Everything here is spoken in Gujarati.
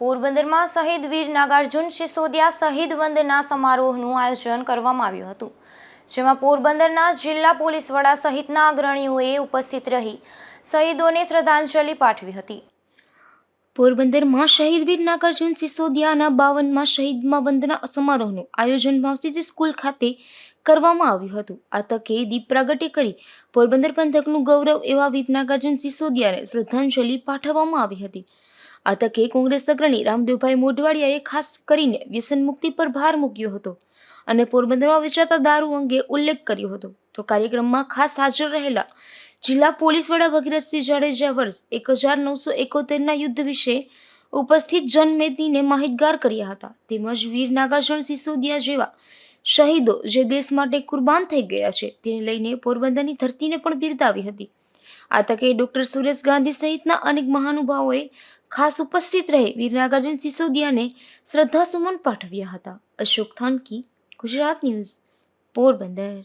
પોરબંદરમાં શહીદ વીર નાગાર્જુન સિસોદિયા શહીદ વંદના સમારોહનું આયોજન કરવામાં આવ્યું હતું, જેમાં પોરબંદરના જિલ્લા પોલીસ વડા સહિતના અગ્રણીઓએ ઉપસ્થિત રહી શહીદોને શ્રદ્ધાંજલિ પાઠવી હતી. પોરબંદરમાં શહીદ વીર નાગાર્જુન સિસોદિયાના બાવનમાં શહીદમાં વંદના સમારોહનું આયોજન માવસીજી સ્કૂલ ખાતે કરવામાં આવ્યું હતું. આ તકે દીપ પ્રાગટ્ય કરી પોરબંદર પંથકનું ગૌરવ એવા વીર નાગાર્જુન સિસોદિયાને શ્રદ્ધાંજલિ પાઠવવામાં આવી હતી. આ તકે કોંગ્રેસ અગ્રણી રામદેવભાઈ મોઢવાડિયાએ ખાસ કરીને વ્યસન મુક્તિ પર ભાર મૂક્યો હતો અને પોરબંદરમાં વેચાતા દારૂ અંગે ઉલ્લેખ કર્યો હતો. તો કાર્યક્રમમાં ખાસ હાજર રહેલા જિલ્લા પોલીસ વડા ભગીરથસિંહ જાડેજા વર્ષ એક હજાર નવસો એકોતેરના યુદ્ધ વિશે ઉપસ્થિત જનમેદનીને માહિતગાર કર્યા હતા. તેમજ વીર નાગાર્જુન સિસોદિયા જેવા શહીદો જે દેશ માટે કુરબાન થઈ ગયા છે તેને લઈને પોરબંદરની ધરતીને પણ બિરદાવી હતી. આ તકે ડોક્ટર સુરેશ ગાંધી સહિતના અનેક મહાનુભાવોએ ખાસ ઉપસ્થિત રહી વીર નાગાર્જુન સિસોદિયાને શ્રદ્ધાસુમન પાઠવ્યા હતા. અશોક થાનકી ગુજરાત ન્યૂઝ પોરબંદર.